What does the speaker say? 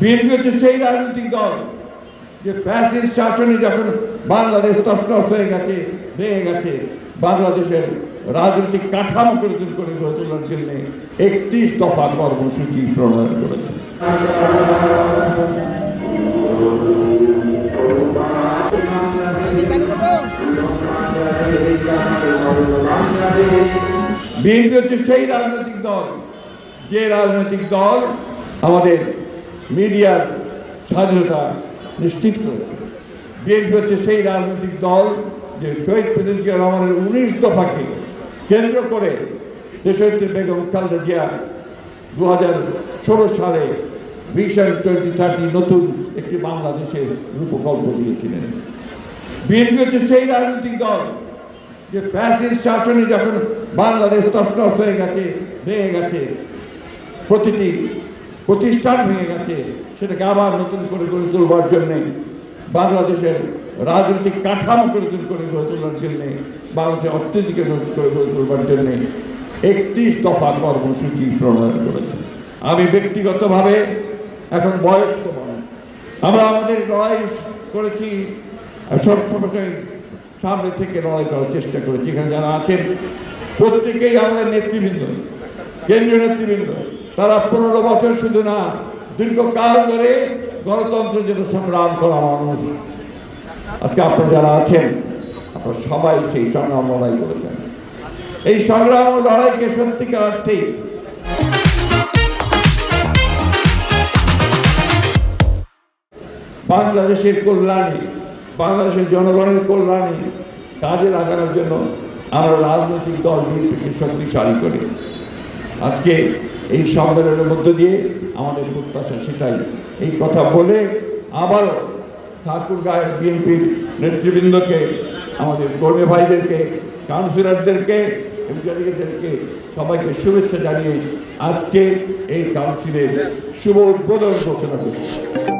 BNP হচ্ছে সেই রাজনৈতিক দল যে ফ্যাসিস্ট শাসনে যখন বাংলাদেশ তছনছ হয়ে গেছে, ভেঙে গেছে, বাংলাদেশের রাজনৈতিক কাঠামো করে করে গড়ে তোলার জন্য একত্রিশ দফা কর্মসূচি প্রণয়ন করেছে। বিএনপি হচ্ছে সেই রাজনৈতিক দল, যে রাজনৈতিক দল আমাদের মিডিয়ার স্বাধীনতা নিশ্চিত করেছে। বিএনপি হচ্ছে সেই রাজনৈতিক দল যে শহীদ প্রেসিডেন্ট জিয়া রহমানের উনিশ দফাকে কেন্দ্র করে দেশনেত্রী বেগম খালেদা জিয়া দু হাজার ষোলো সালে ভিশন টোয়েন্টি থার্টি নতুন একটি বাংলাদেশের রূপকল্প দিয়েছিলেন। বিএনপি হচ্ছে সেই রাজনৈতিক দল যে ফ্যাসিস্ট শাসনে যখন বাংলাদেশ তছনছ হয়ে গেছে, ভেঙে গেছে, প্রতিটি প্রতিষ্ঠান ভেঙে গেছে, সেটাকে আবার নতুন করে গড়ে তোলবার জন্যে, বাংলাদেশের রাজনৈতিক কাঠামো করে তুল, করে গড়ে তোলার জন্যে, বাংলাদেশের অর্থনীতিকে নতুন করে গড়ে তোলবার জন্যে একত্রিশ দফা কর্মসূচি প্রণয়ন করেছে। আমি ব্যক্তিগতভাবে এখন বয়স্ক মানুষ। আমরা আমাদের লড়াই করেছি সব সময় সামনে থেকে লড়াই করার চেষ্টা করেছি। এখানে যারা আছেন, প্রত্যেকেই আমাদের নেতৃবৃন্দ, কেন্দ্রীয় নেতৃবৃন্দ। তারা পনেরো বছর শুধু না, দীর্ঘকাল ধরে গণতন্ত্রের জন্য সংগ্রাম করা মানুষ। আজকে আপনারা যারা আছেন, আপনারা সবাই সেই সংগ্রাম লড়াই করেছেন। এই সংগ্রাম লড়াইকে সত্যিকার অর্থে বাংলাদেশের কল্যাণে, বাংলাদেশের জনগণের কল্যাণে কাজে লাগানোর জন্য আমরা রাজনৈতিক দল বিএনপিকে শক্তিশালী করি আজকে এই সম্মেলনের মধ্য দিয়ে আমাদের প্রত্যাশা সেটাই। এই কথা বলে আবারও ঠাকুরগাঁয়ের বিএনপির নেতৃবৃন্দকে, আমাদের কর্মী ভাইদেরকে, কাউন্সিলরদেরকে এমপিদেরকে সবাইকে শুভেচ্ছা জানিয়ে আজকে এই কাউন্সিলের শুভ উদ্বোধন ঘোষণা করছি।